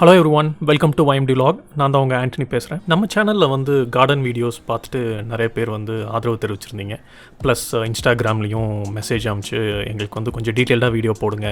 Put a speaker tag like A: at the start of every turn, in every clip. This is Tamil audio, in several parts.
A: Hello everyone welcome to YMT log நான் தான் உங்கள் ஆண்டனி பேசுகிறேன் நம்ம சேனலில் வந்து கார்டன் வீடியோஸ் பார்த்துட்டு நிறைய பேர் வந்து ஆதரவு தெரிவிச்சிருந்தீங்க. ப்ளஸ் இன்ஸ்டாகிராம்லேயும் மெசேஜ் அமிச்சு எங்களுக்கு வந்து கொஞ்சம் டீட்டெயில்டாக வீடியோ போடுங்க.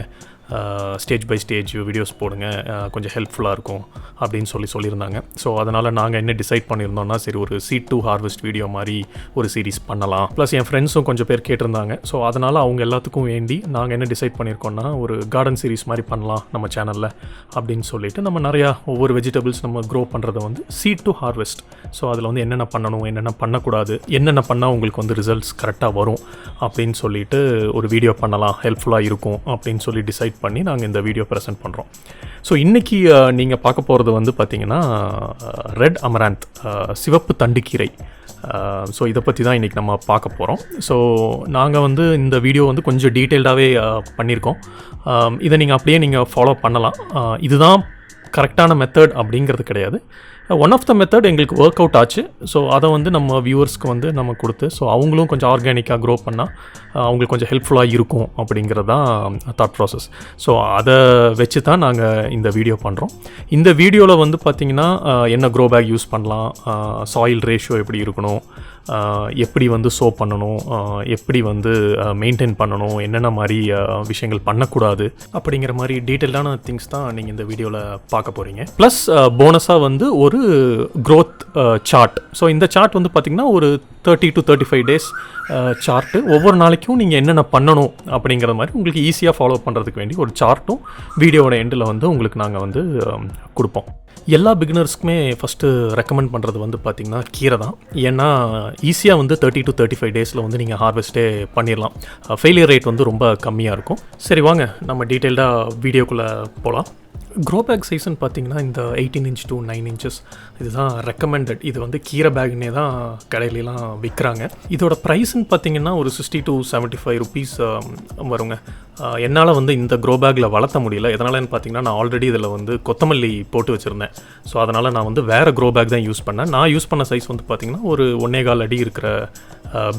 A: ஸ்டேஜ் பை ஸ்டேஜ் வீடியோஸ் போடுங்க. கொஞ்சம் ஹெல்ப்ஃபுல்லாக இருக்கும் அப்படின்னு சொல்லி சொல்லியிருந்தாங்க. ஸோ அதனால் நாங்கள் என்ன டிசைட் பண்ணியிருந்தோம்னா சரி ஒரு சீட் டு ஹார்வெஸ்ட் வீடியோ மாதிரி ஒரு சீரிஸ் பண்ணலாம். ப்ளஸ் என் ஃப்ரெண்ட்ஸும் கொஞ்சம் பேர் கேட்டிருந்தாங்க. ஸோ அதனால் அவங்க எல்லாத்துக்கும் வேண்டி நாங்கள் என்ன டிசைட் பண்ணியிருக்கோம்னா ஒரு கார்டன் சீரிஸ் மாதிரி பண்ணலாம் நம்ம சேனலில் அப்படின்னு சொல்லிட்டு நம்ம நிறையா ஒவ்வொரு வெஜிடபிள்ஸ் நம்ம க்ரோ பண்ணுறதை வந்து சீட் டு ஹார்வெஸ்ட் ஸோ அதில் வந்து என்னென்ன பண்ணணும் என்னென்ன பண்ணக்கூடாது என்னென்ன பண்ணால் உங்களுக்கு வந்து ரிசல்ட்ஸ் கரெக்டாக வரும் அப்படின்னு சொல்லிட்டு ஒரு வீடியோ பண்ணலாம் ஹெல்ப்ஃபுல்லாக இருக்கும் அப்படின்னு சொல்லி டிசைட் பண்ணி நாங்கள் இந்த வீடியோ ப்ரெசென்ட் பண்ணுறோம் ஸோ இன்றைக்கி நீங்கள் பார்க்க போகிறது வந்து பார்த்தீங்கன்னா ரெட் அமராந்த் சிவப்பு தண்டுக்கீரை. ஸோ இதை பற்றி தான் இன்றைக்கி நம்ம பார்க்க போகிறோம் ஸோ நாங்கள் வந்து இந்த வீடியோ வந்து கொஞ்சம் டீட்டெயில்டாகவே பண்ணியிருக்கோம். இதை நீங்கள் அப்படியே நீங்கள் ஃபாலோ பண்ணலாம். இதுதான் கரெக்டான மெத்தட் அப்படிங்கிறது கிடையாது. ஒன் ஆஃப் த மெத்தட் எங்களுக்கு ஒர்க் அவுட் ஆச்சு. ஸோ அதை வந்து நம்ம வியூவர்ஸ்க்கு வந்து நம்ம கொடுத்து ஸோ அவங்களும் கொஞ்சம் ஆர்கானிக்காக க்ரோ பண்ணால் அவங்களுக்கு கொஞ்சம் ஹெல்ப்ஃபுல்லாக இருக்கும் அப்படிங்கிறது தான் தாட் ப்ராசஸ் ஸோ அதை வச்சு தான் நாங்கள் இந்த வீடியோ பண்ணுறோம் இந்த வீடியோவில் வந்து பார்த்திங்கன்னா என்ன க்ரோ பேக் யூஸ் பண்ணலாம் சாயில் ரேஷியோ எப்படி இருக்கணும் எப்படி வந்து சோ பண்ணணும் எப்படி வந்து மெயின்டைன் பண்ணணும் என்னென்ன மாதிரி விஷயங்கள் பண்ணக்கூடாது அப்படிங்கிற மாதிரி டீட்டெயிலான திங்ஸ் தான் நீங்கள் இந்த வீடியோவில் பார்க்க போகிறீங்க ப்ளஸ் போனஸாக வந்து ஒரு க்ரோத் சார்ட் ஸோ இந்த சார்ட் வந்து பார்த்திங்கன்னா ஒரு thirty to thirty five days chart ஒவ்வொரு நாளைக்கும் நீங்கள் என்னென்ன பண்ணணும் அப்படிங்கிற மாதிரி உங்களுக்கு ஈஸியாக ஃபாலோ பண்ணுறதுக்கு வேண்டி ஒரு சார்ட்டும் வீடியோவோட எண்டில் வந்து உங்களுக்கு நாங்கள் வந்து கொடுப்போம். எல்லா பிகினர்ஸ்க்குமே ஃபஸ்ட்டு ரெக்கமெண்ட் பண்ணுறது வந்து பார்த்திங்கன்னா கீரை தான். ஏன்னா ஈஸியாக வந்து தேர்ட்டி டு தேர்ட்டி ஃபைவ் டேஸில் வந்து நீங்கள் ஹார்வெஸ்ட்டே பண்ணிடலாம் ஃபெயிலியர் ரேட் வந்து ரொம்ப கம்மியாக இருக்கும். சரி வாங்க நம்ம டீட்டெயில்டாக வீடியோக்குள்ளே போகலாம் க்ரோ பேக் சைஸ்ன்னு பார்த்தீங்கன்னா இந்த eighteen inch to nine inches இதுதான் ரெக்கமெண்டட் இது வந்து கீரை பேக்னே தான் கடையிலலாம் விற்கிறாங்க இதோட ப்ரைஸ்ன்னு பார்த்தீங்கன்னா ஒரு sixty to seventy five rupees வருங்க. என்னால் வந்து இந்த க்ரோ பேக்கில் வளர்த்த முடியல. எதனாலன்னு பார்த்தீங்கன்னா நான் ஆல்ரெடி இதில் வந்து கொத்தமல்லி போட்டு வச்சுருந்தேன். ஸோ அதனால் நான் வந்து வேறு க்ரோ பேக் தான் யூஸ் பண்ணேன். நான் யூஸ் பண்ண சைஸ் வந்து பார்த்தீங்கன்னா ஒரு ஒன்னே கால் அடி இருக்கிற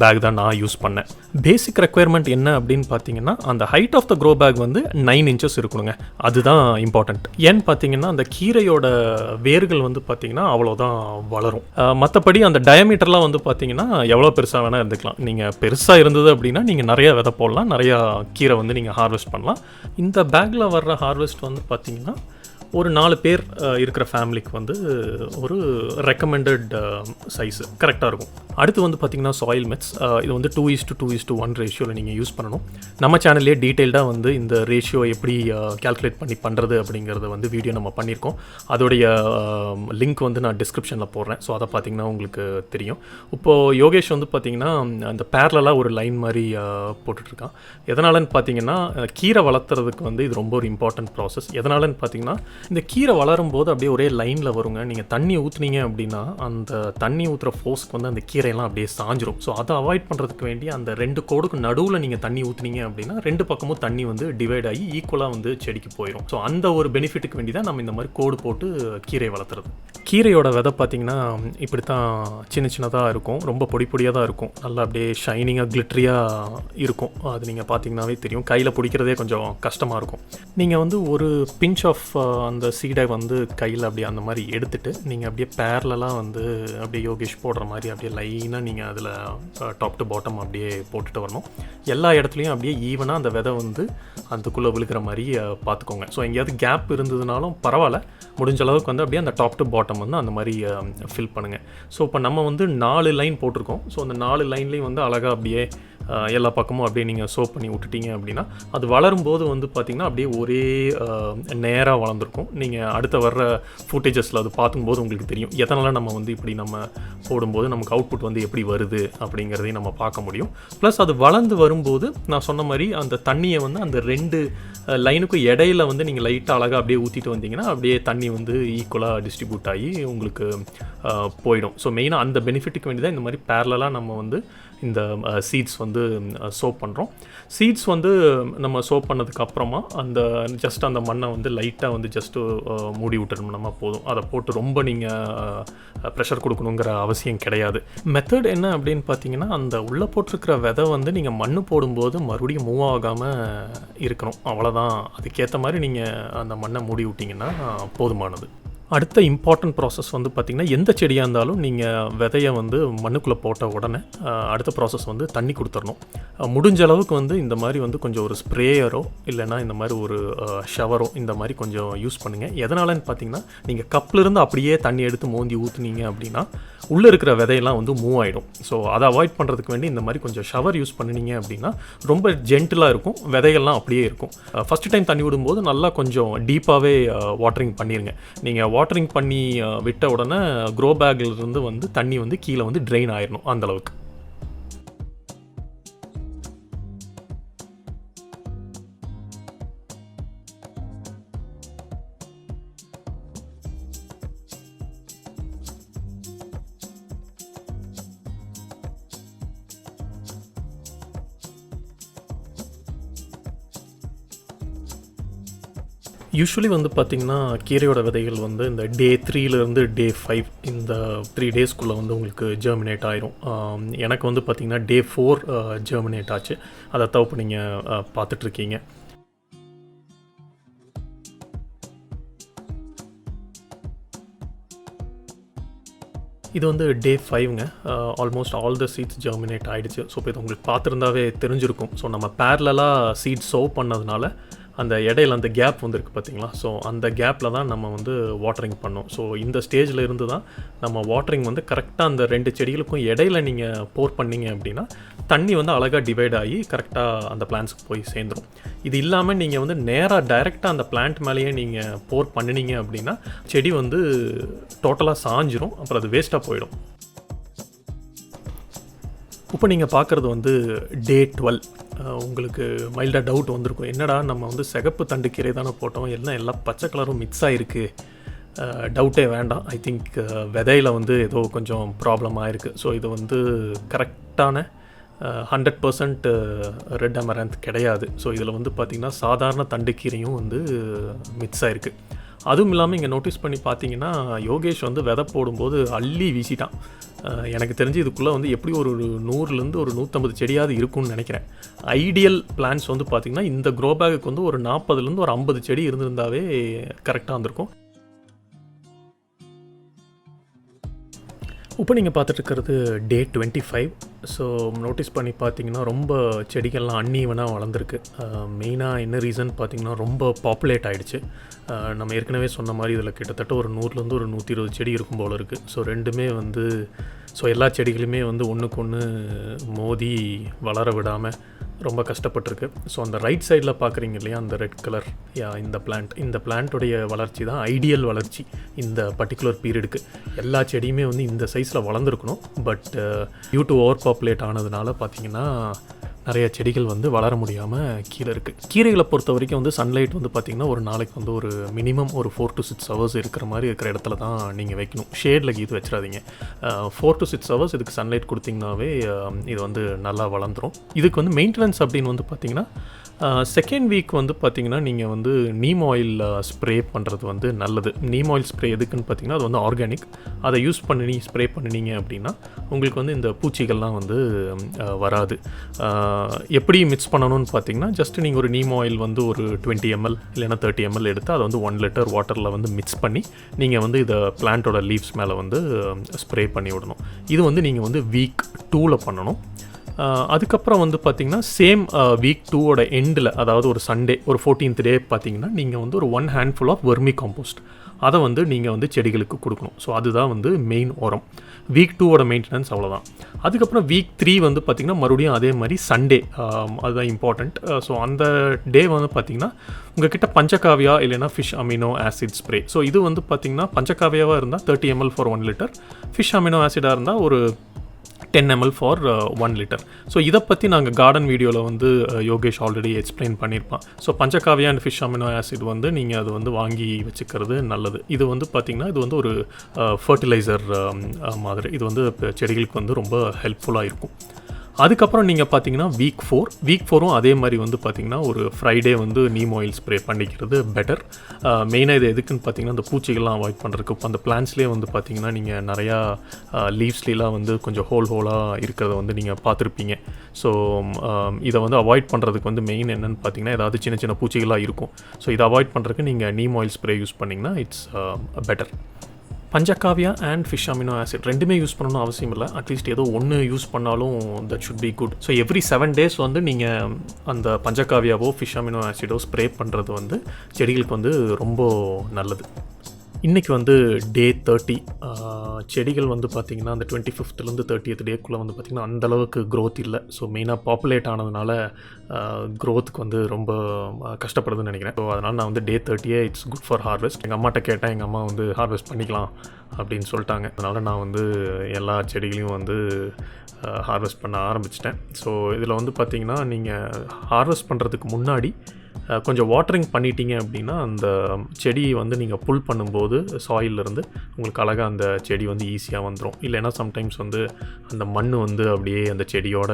A: பேக் தான் நான் யூஸ் பண்ணேன். பேசிக் ரெக்குயர்மெண்ட் என்ன அப்படின்னு பார்த்தீங்கன்னா அந்த height of the grow bag வந்து நைன் இன்ச்சஸ் இருக்கணுங்க. அதுதான் இம்பார்ட்டண்ட் ஏன்னு பார்த்தீங்கன்னா அந்த கீரையோட வேர்கள் வந்து பார்த்தீங்கன்னா அவ்வளோதான் வளரும். மற்றபடி அந்த டயமீட்டர்லாம் வந்து பார்த்தீங்கன்னா எவ்வளோ பெருசாக வேணால் இருந்துக்கலாம். நீங்கள் பெருசாக இருந்தது அப்படின்னா நீங்கள் நிறையா விதை போடலாம். நிறையா கீரை வந்து நீங்கள் ஹார்வெஸ்ட் பண்ணலாம். இந்த பேக்கில் வர்ற ஹார்வெஸ்ட் வந்து பார்த்திங்கன்னா ஒரு நாலு பேர் இருக்கிற ஃபேமிலிக்கு வந்து ஒரு ரெக்கமெண்டட் சைஸு கரெக்டாக இருக்கும். அடுத்து வந்து பார்த்திங்கன்னா சாயில் மெத்ஸ் இது வந்து two is to two is to one ரேஷியோவில் நீங்கள் யூஸ் பண்ணணும். நம்ம சேனல்லே டீட்டெயில்டாக வந்து இந்த ரேஷியோ எப்படி கேல்குலேட் பண்ணி பண்ணுறது அப்படிங்கிறத வந்து வீடியோ நம்ம பண்ணியிருக்கோம். அதோடைய லிங்க் வந்து நான் டிஸ்கிரிப்ஷனில் போடுறேன். ஸோ அதை பார்த்தீங்கன்னா உங்களுக்கு தெரியும். இப்போது யோகேஷ் வந்து பார்த்திங்கன்னா அந்த பேரலாக ஒரு லைன் மாதிரி போட்டுட்ருக்கான். எதனாலன்னு பார்த்தீங்கன்னா கீரை வளர்த்துறதுக்கு வந்து இது ரொம்ப ஒரு இம்பார்ட்டன்ட் ப்ராசஸ் எதனாலன்னு பார்த்தீங்கன்னா இந்த கீரை வளரும் போது அப்படியே ஒரே லைனில் வருங்க. நீங்கள் தண்ணி ஊற்றுனீங்க அப்படின்னா அந்த தண்ணி ஊற்றுற ஃபோர்ஸ்க்கு வந்து அந்த கீரையெல்லாம் அப்படியே சாஞ்சிரும். ஸோ அதை அவாய்ட் பண்ணுறதுக்கு வேண்டி அந்த ரெண்டு கோடுக்கு நடுவில் நீங்கள் தண்ணி ஊற்றுனீங்க அப்படின்னா ரெண்டு பக்கமும் தண்ணி வந்து டிவைட் ஆகி ஈக்குவலாக வந்து செடிக்கு போயிடும் ஸோ அந்த ஒரு பெனிஃபிட்டுக்கு வேண்டி தான் நம்ம இந்த மாதிரி கோடு போட்டு கீரை வளர்த்துறது. கீரையோட விதை பார்த்தீங்கன்னா இப்படி தான் சின்ன சின்னதாக இருக்கும். ரொம்ப பொடி பொடியாக தான் இருக்கும். நல்லா அப்படியே ஷைனிங்காக கிளிட்ரியாக இருக்கும். அது நீங்கள் பார்த்தீங்கன்னாவே தெரியும். கையில் பிடிக்கிறதே கொஞ்சம் கஷ்டமாக இருக்கும். நீங்கள் வந்து ஒரு பிஞ்ச் ஆஃப் அந்த சீடை வந்து கையில் அப்படியே அந்த மாதிரி எடுத்துகிட்டு நீங்கள் அப்படியே பேர்லலாம் வந்து அப்படியே யோகேஷ் போடுற மாதிரி அப்படியே லைனாக நீங்கள் அதில் டாப் டு பாட்டம் அப்படியே போட்டுட்டு வரணும். எல்லா இடத்துலையும் அப்படியே ஈவனாக அந்த விதை வந்து அதுக்குள்ளே விழுக்கிற மாதிரி பார்த்துக்கோங்க ஸோ எங்கேயாவது கேப் இருந்ததுனாலும் பரவாயில்ல. முடிஞ்ச அளவுக்கு வந்து அப்படியே அந்த டாப் டு பாட்டம் வந்து அந்த மாதிரி ஃபில் பண்ணுங்கள் ஸோ இப்போ நம்ம வந்து நாலு லைன் போட்டிருக்கோம். ஸோ அந்த நாலு லைன்லேயும் வந்து அழகாக அப்படியே எல்லா பக்கமும் அப்படியே நீங்கள் சோப் பண்ணி விட்டுட்டீங்க அப்படின்னா அது வளரும்போது வந்து பார்த்திங்கன்னா அப்படியே ஒரே நேராக வளர்ந்துருக்கும். நீங்கள் அடுத்த வர்ற ஃபுட்டேஜஸில் அது பார்க்கும்போது உங்களுக்கு தெரியும். எதனால் நம்ம வந்து இப்படி நம்ம போடும்போது நமக்கு அவுட்புட் வந்து எப்படி வருது அப்படிங்கிறதையும் நம்ம பார்க்க முடியும். ப்ளஸ் அது வளர்ந்து வரும்போது நான் சொன்ன மாதிரி அந்த தண்ணியை வந்து அந்த ரெண்டு லைனுக்கும் இடையில வந்து நீங்கள் லைட்டாக அழகாக அப்படியே ஊற்றிட்டு வந்தீங்கன்னா அப்படியே தண்ணி வந்து ஈக்குவலாக டிஸ்ட்ரிபியூட் ஆகி உங்களுக்கு போயிடும். ஸோ மெயினாக அந்த பெனிஃபிட்டுக்கு வேண்டி தான் இந்த மாதிரி பேரலாக நம்ம வந்து இந்த சீட்ஸ் வந்து சோப் பண்ணுறோம் சீட்ஸ் வந்து நம்ம சோப் பண்ணதுக்கப்புறமா அந்த ஜஸ்ட் அந்த மண்ணை வந்து லைட்டாக வந்து ஜஸ்ட்டு மூடி விட்டுருந்தோம்னா போதும். அதை போட்டு ரொம்ப நீங்கள் ப்ரெஷர் கொடுக்கணுங்கிற அவசியம் கிடையாது. மெத்தட் என்ன அப்படின்னு பார்த்தீங்கன்னா அந்த உள்ளே போட்டிருக்கிற விதை வந்து நீங்கள் மண் போடும்போது மறுபடியும் மூவ் ஆகாமல் இருக்கணும். அவ்வளோதான் அதுக்கேற்ற மாதிரி நீங்கள் அந்த மண்ணை மூடி விட்டிங்கன்னா போதுமானது. அடுத்த இம்பார்ட்டன்ட் ப்ராசஸ் வந்து பார்த்திங்கன்னா எந்த செடியாக இருந்தாலும் நீங்கள் விதையை வந்து மண்ணுக்குள்ளே போட்ட உடனே அடுத்த ப்ராசஸ் வந்து தண்ணி கொடுத்துடணும். முடிஞ்ச அளவுக்கு வந்து இந்த மாதிரி வந்து கொஞ்சம் ஒரு ஸ்ப்ரேயரோ இல்லைன்னா இந்த மாதிரி ஒரு ஷவரோ இந்த மாதிரி கொஞ்சம் யூஸ் பண்ணுங்கள் எதனாலன்னு பார்த்தீங்கன்னா நீங்கள் கப்லேருந்து அப்படியே தண்ணி எடுத்து மோந்தி ஊற்றுனீங்க அப்படின்னா உள்ளே இருக்கிற விதையெல்லாம் வந்து மூவ் ஆகிடும் ஸோ அதை அவாய்ட் பண்ணுறதுக்கு வேண்டி இந்த மாதிரி கொஞ்சம் ஷவர் யூஸ் பண்ணினீங்க அப்படின்னா ரொம்ப ஜென்டிலாக இருக்கும். விதைகள்லாம் அப்படியே இருக்கும். ஃபஸ்ட்டு டைம் தண்ணி விடும்போது நல்லா கொஞ்சம் டீப்பாகவே வாட்டரிங் பண்ணிடுங்க நீங்கள் வாட்டரிங் பண்ணி விட்ட உடனே க்ரோ பேக்லேருந்து வந்து தண்ணி வந்து கீழே வந்து ட்ரெயின் ஆயிடணும் அந்த யூஸ்வலி வந்து பார்த்திங்கன்னா கீரையோட விதைகள் வந்து இந்த டே த்ரீலேருந்து டே ஃபைவ் இந்த த்ரீ டேஸ்க்குள்ளே வந்து உங்களுக்கு ஜெர்மினேட் ஆயிரும். எனக்கு வந்து பார்த்திங்கன்னா டே ஃபோர் ஜெர்மினேட் ஆச்சு. அதை தவிர்ப்பு நீங்கள் பார்த்துட்ருக்கீங்க. இது வந்து day ஃபைவ்ங்க almost all the seeds germinate ஆகிடுச்சு ஸோ இப்போ இது உங்களுக்கு பார்த்துருந்தாவே தெரிஞ்சிருக்கும். ஸோ நம்ம பேரலாக சீட் சோவ் பண்ணதுனால அந்த இடையில அந்த கேப் வந்துருக்கு பார்த்தீங்களா ஸோ அந்த கேப்பில் தான் நம்ம வந்து வாட்டரிங் பண்ணோம். ஸோ இந்த ஸ்டேஜில் இருந்து தான் நம்ம வாட்டரிங் வந்து கரெக்டாக அந்த ரெண்டு செடிகளுக்கும் இடையில நீங்கள் போர் பண்ணீங்க அப்படின்னா தண்ணி வந்து அழகாக டிவைட் ஆகி கரெக்டாக அந்த பிளான்ஸ்க்கு போய் சேர்ந்துரும். இது இல்லாமல் நீங்கள் வந்து நேராக டைரெக்டாக அந்த பிளான்ட் மேலேயே நீங்கள் போர் பண்ணினீங்க அப்படின்னா செடி வந்து டோட்டலாக சாஞ்சிரும். அப்புறம் அது வேஸ்ட்டாக போயிடும். இப்போ நீங்கள் பார்க்குறது வந்து டே டுவெல் உங்களுக்கு மைல்டாக டவுட் வந்திருக்கும். என்னடா நம்ம வந்து சிகப்பு தண்டு கீரை தானே போட்டோம்? எல்லாம் எல்லா பச்சை கலரும் மிக்ஸ் ஆகிருக்கு டவுட்டே வேண்டாம். ஐ திங்க் விதையில் வந்து ஏதோ கொஞ்சம் ப்ராப்ளம் ஆகிருக்கு ஸோ இது வந்து கரெக்டான ஹண்ட்ரட் பர்சன்ட் ரெட் அமரந்த் கிடையாது. ஸோ இதில் வந்து பார்த்திங்கன்னா சாதாரண தண்டுக்கீரையும் வந்து மிக்ஸ் ஆகிருக்கு அதுவும் இல்லாமல் இங்கே நோட்டீஸ் பண்ணி பார்த்தீங்கன்னா யோகேஷ் வந்து விதை போடும்போது அள்ளி வீசிட்டான். எனக்கு தெரிஞ்சு இதுக்குள்ளே வந்து எப்படி ஒரு நூறுலேருந்து ஒரு நூற்றம்பது செடியாவது இருக்கும்னு நினைக்கிறேன். ஐடியல் பிளான்ஸ் வந்து பார்த்திங்கன்னா இந்த க்ரோ பேக்குக்கு வந்து ஒரு நாற்பதுலேருந்து ஒரு ஐம்பது செடி இருந்திருந்தாவே கரெக்டாக இருந்திருக்கும். இப்போ நீங்கள் பார்த்துட்டு இருக்கிறது day twenty five so notice பண்ணி பார்த்தீங்கன்னா ரொம்ப செடிகள்லாம் அன்னீவனாக வளர்ந்துருக்கு. மெயினாக என்ன ரீசன் பார்த்தீங்கன்னா ரொம்ப பாப்புலேட் ஆகிடுச்சு நம்ம ஏற்கனவே சொன்ன மாதிரி இதில் கிட்டத்தட்ட ஒரு நூறுலேருந்து ஒரு நூற்றி இருபது செடி இருக்கும் போல் இருக்குது ஸோ ரெண்டுமே வந்து ஸோ எல்லா செடிகளுமே வந்து ஒன்றுக்கு ஒன்று மோதி வளர விடாமல் ரொம்ப கஷ்டப்பட்டிருக்கு. ஸோ அந்த ரைட் சைடில் பார்க்குறீங்க இல்லையா அந்த ரெட் கலர் யா இந்த பிளான்ட் இந்த பிளான்ட்டுடைய வளர்ச்சி தான் ஐடியல் வளர்ச்சி இந்த பர்டிகுலர் பீரியடுக்கு எல்லா செடியுமே வந்து இந்த சைஸில் வளர்ந்துருக்கணும். But due to over populate ஆனதுனால பார்த்தீங்கன்னா நிறைய செடிகள் வந்து வளர முடியாமல் கீழே இருக்குது கீரைகளை பொறுத்த வரைக்கும் வந்து சன்லைட் வந்து பார்த்திங்கன்னா ஒரு நாளைக்கு வந்து ஒரு மினிமம் ஒரு ஃபோர் டு சிக்ஸ் ஹவர்ஸ் இருக்கிற மாதிரி இருக்கிற இடத்துல தான் நீங்கள் வைக்கணும். ஷேடில் கீது வச்சிடாதீங்க. ஃபோர் டு சிக்ஸ் ஹவர்ஸ் இதுக்கு சன்லைட் கொடுத்தீங்கன்னாவே இது வந்து நல்லா வளர்ந்துரும். இதுக்கு வந்து மெயின்டெனன்ஸ் அப்படின்னு வந்து பார்த்திங்கன்னா செகண்ட் வீக் வந்து பார்த்திங்கன்னா நீங்கள் வந்து நீம் ஆயில் ஸ்ப்ரே பண்ணுறது வந்து நல்லது. நீம் ஆயில் ஸ்ப்ரே எதுக்குன்னு பார்த்தீங்கன்னா அது வந்து ஆர்கானிக் அதை யூஸ் பண்ணி ஸ்ப்ரே பண்ணினீங்க அப்படின்னா உங்களுக்கு வந்து இந்த பூச்சிகள்லாம் வந்து வராது. எப்படி மிக்ஸ் பண்ணணும்னு பார்த்தீங்கன்னா ஜஸ்ட் நீங்கள் ஒரு நீம் ஆயில் வந்து ஒரு டுவெண்ட்டி எம்எல் இல்லைன்னா தேர்ட்டி எம்எல் எடுத்து அதை வந்து ஒன் லிட்டர் வாட்டரில் வந்து மிக்ஸ் பண்ணி நீங்கள் வந்து இதை பிளான்ட்டோட லீவ்ஸ் மேலே வந்து ஸ்ப்ரே பண்ணி விடணும். இது வந்து நீங்கள் வந்து வீக் டூவில் பண்ணணும். அதுக்கப்புறம் வந்து பார்த்தீங்கன்னா சேம் வீக் டூவோட எண்டில் அதாவது ஒரு சண்டே ஒரு ஃபோர்டீன்த் டே பார்த்தீங்கன்னா நீங்கள் வந்து ஒரு one handful of vermicompost அதை வந்து நீங்கள் வந்து செடிகளுக்கு கொடுக்கணும். ஸோ அதுதான் வந்து மெயின் உரம். வீக் டூவோட மெயின்டெனன்ஸ் அவ்வளோதான் அதுக்கப்புறம் வீக் த்ரீ வந்து பார்த்திங்கன்னா மறுபடியும் அதே மாதிரி சண்டே அதுதான் இம்பார்ட்டண்ட் ஸோ அந்த டே வந்து பார்த்திங்கன்னா உங்ககிட்ட பஞ்சகாவியா இல்லைன்னா fish amino acid spray so இது வந்து பார்த்திங்கன்னா பஞ்சகாவியாவாக இருந்தால் thirty ml for one litre fish amino ஆசிடாக இருந்தால் ஒரு ten ml for one litre so இதை பற்றி நாங்கள் கார்டன் வீடியோவில் வந்து uh, யோகேஷ் ஆல்ரெடி எக்ஸ்பிளைன் பண்ணியிருப்பான். So panchagavya and fish amino acid வந்து நீங்கள் அது வந்து வாங்கி வச்சுக்கிறது நல்லது. இது வந்து பார்த்திங்கன்னா இது வந்து ஒரு uh, ஃபர்டிலைசர் um, மாதிரி. இது வந்து செடிகளுக்கு வந்து ரொம்ப ஹெல்ப்ஃபுல்லாக இருக்கும். அதுக்கப்புறம் நீங்கள் பார்த்தீங்கன்னா வீக் ஃபோர் வீக் ஃபோரும் அதே மாதிரி வந்து பார்த்தீங்கன்னா ஒரு ஃப்ரைடே வந்து நீம் ஆயில் ஸ்ப்ரே பண்ணிக்கிறது பெட்டர் மெயினாக இது எதுக்குன்னு பார்த்தீங்கன்னா அந்த பூச்சிகள்லாம் அவாய்ட் பண்ணுறதுக்கு இப்போ அந்த பிளான்ஸ்லேயே வந்து பார்த்தீங்கன்னா நீங்கள் நிறையா லீவ்ஸ்லாம் வந்து கொஞ்சம் ஹோல் ஹோலாக இருக்கிறத வந்து நீங்கள் பார்த்துருப்பீங்க. ஸோ இதை வந்து அவாய்ட் பண்ணுறதுக்கு வந்து மெயின் என்னென்னு பார்த்தீங்கன்னா ஏதாவது சின்ன சின்ன பூச்சிகளாக இருக்கும். ஸோ இதை அவாய்ட் பண்ணுறதுக்கு நீங்கள் நீம் ஆயில் ஸ்ப்ரே யூஸ் பண்ணிங்கன்னா it's better panchagavya and fish amino acid ரெண்டுமே யூஸ் பண்ணணும்னு அவசியம் இல்லை. அட்லீஸ்ட் ஏதோ ஒன்று யூஸ் பண்ணாலும் that should be good so every seven days வந்து நீங்கள் அந்த பஞ்சகாவியாவோ ஃபிஷ் அமினோ ஆசிடோ ஸ்ப்ரே பண்ணுறது வந்து செடிகளுக்கு வந்து ரொம்ப நல்லது. இன்றைக்கி வந்து டே தேர்ட்டி செடிகள் வந்து பார்த்திங்கன்னா அந்த டுவெண்ட்டி ஃபிஃப்த்லேருந்து தேர்ட்டியத் டேக்குள்ளே வந்து பார்த்திங்கன்னா அந்தளவுக்கு க்ரோத் இல்லை. ஸோ மெயினாக பாப்புலேட் ஆனதுனால க்ரோத்துக்கு வந்து ரொம்ப கஷ்டப்படுதுன்னு நினைக்கிறேன். ஸோ அதனால் நான் வந்து டே தேர்ட்டியே இட்ஸ் குட் ஃபார் ஹார்வெஸ்ட் எங்கள் அம்மாட்ட கேட்டேன் எங்கள் அம்மா வந்து ஹார்வெஸ்ட் பண்ணிக்கலாம் அப்படின்னு சொல்லிட்டாங்க. அதனால் நான் வந்து எல்லா செடிகளையும் வந்து ஹார்வெஸ்ட் பண்ண ஆரம்பிச்சிட்டேன். ஸோ இதில் வந்து பார்த்திங்கன்னா நீங்கள் ஹார்வெஸ்ட் பண்ணுறதுக்கு முன்னாடி கொஞ்சம் வாட்டரிங் பண்ணிட்டீங்க அப்படின்னா அந்த செடியை வந்து நீங்கள் புல் பண்ணும்போது சாயிலிருந்து உங்களுக்கு அழகாக அந்த செடி வந்து ஈஸியாக வந்துடும் இல்லைன்னா சம்டைம்ஸ் வந்து அந்த மண் வந்து அப்படியே அந்த செடியோட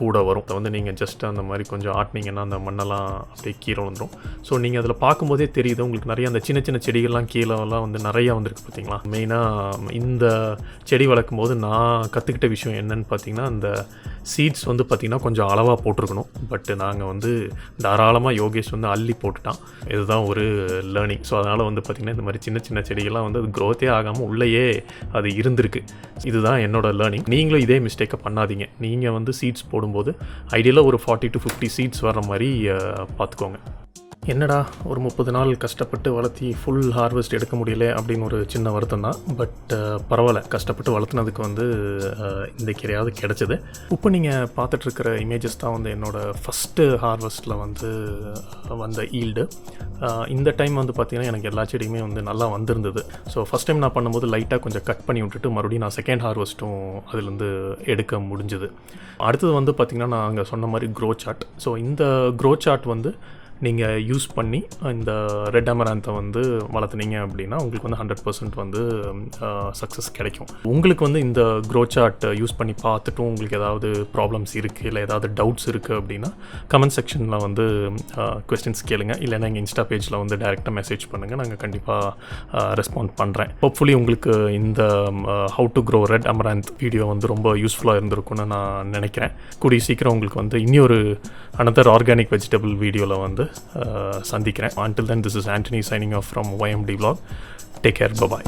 A: கூட வரும். அதை வந்து நீங்கள் ஜஸ்ட் அந்த மாதிரி கொஞ்சம் ஆட்டினீங்கன்னா அந்த மண்ணெல்லாம் அப்படியே கீழே வந்துடும் ஸோ நீங்கள் அதில் பார்க்கும்போதே தெரியுது உங்களுக்கு நிறைய அந்த சின்ன சின்ன செடிகள்லாம் கீழெல்லாம் வந்து நிறையா வந்திருக்கு பார்த்தீங்களா? மெயினாக இந்த செடி வளர்க்கும் போது நான் கற்றுக்கிட்ட விஷயம் என்னன்னு பார்த்தீங்கன்னா அந்த சீட்ஸ் வந்து பார்த்திங்கன்னா கொஞ்சம் அளவாக போட்டிருக்கணும். பட் நாங்கள் வந்து தாராளமாக யோகேஷ் வந்து அள்ளி போட்டுட்டான். இதுதான் ஒரு லேர்னிங் ஸோ அதனால் வந்து பார்த்திங்கன்னா இந்த மாதிரி சின்ன சின்ன செடிகள்லாம் வந்து அது க்ரோத்தே ஆகாமல் உள்ளேயே அது இருந்திருக்கு. இதுதான் என்னோட லேர்னிங் நீங்களும் இதே மிஸ்டேக்கை பண்ணாதீங்க. நீங்கள் வந்து சீட்ஸ் போடும்போது ஐடியலாக ஒரு ஃபார்ட்டி டு ஃபிஃப்டி சீட்ஸ் வர்ற மாதிரி பார்த்துக்கோங்க. என்னடா ஒரு முப்பது நாள் கஷ்டப்பட்டு வளர்த்தி ஃபுல் ஹார்வெஸ்ட் எடுக்க முடியல அப்படின்னு ஒரு சின்ன வருத்தம் தான். பட் பரவாயில்ல. கஷ்டப்பட்டு வளர்த்துனதுக்கு வந்து இந்த கீரையாவது கிடச்சிது. இப்போ நீங்கள் பார்த்துட்ருக்கிற இமேஜஸ் தான் வந்து என்னோடய ஃபஸ்ட்டு ஹார்வெஸ்ட்டில் வந்து வந்த ஈல்டு இந்த டைம் வந்து பார்த்திங்கன்னா எனக்கு எல்லா செடியுமே வந்து நல்லா வந்திருந்தது. ஸோ ஃபஸ்ட் டைம் நான் பண்ணும்போது லைட்டாக கொஞ்சம் கட் பண்ணி விட்டுட்டு மறுபடியும் நான் செகண்ட் ஹார்வெஸ்ட்டும் அதுலேருந்து எடுக்க முடிஞ்சுது. அடுத்தது வந்து பார்த்திங்கன்னா நான் அங்கே சொன்ன மாதிரி க்ரோ சார்ட் ஸோ இந்த க்ரோ சார்ட் வந்து நீங்கள் யூஸ் பண்ணி இந்த ரெட் அமராந்தை வந்து வளர்த்துனீங்க அப்படின்னா உங்களுக்கு வந்து ஹண்ட்ரட் பர்சன்ட் வந்து சக்ஸஸ் கிடைக்கும். உங்களுக்கு வந்து இந்த க்ரோ சார்ட் யூஸ் பண்ணி பார்த்துட்டும் உங்களுக்கு ஏதாவது ப்ராப்ளம்ஸ் இருக்குது இல்லை ஏதாவது டவுட்ஸ் இருக்குது அப்படின்னா கமெண்ட் செக்ஷனில் வந்து கொஸ்டின்ஸ் கேளுங்க. இல்லைன்னா எங்கள் இன்ஸ்டா பேஜில் வந்து டேரெக்டாக மெசேஜ் பண்ணுங்கள் நாங்கள் கண்டிப்பாக ரெஸ்பாண்ட் பண்ணுறேன் ஹோப்ஃபுல்லி உங்களுக்கு இந்த how to grow red amaranth video வந்து ரொம்ப யூஸ்ஃபுல்லாக இருந்திருக்கும்னு நான் நினைக்கிறேன். கூடிய சீக்கிரம் உங்களுக்கு வந்து இன்னொரு அனதர் ஆர்கானிக் வெஜிடபிள் வீடியோவில் வந்து சந்திக்கிறேன் until then this is Antony signing off from YMD vlog take care bye bye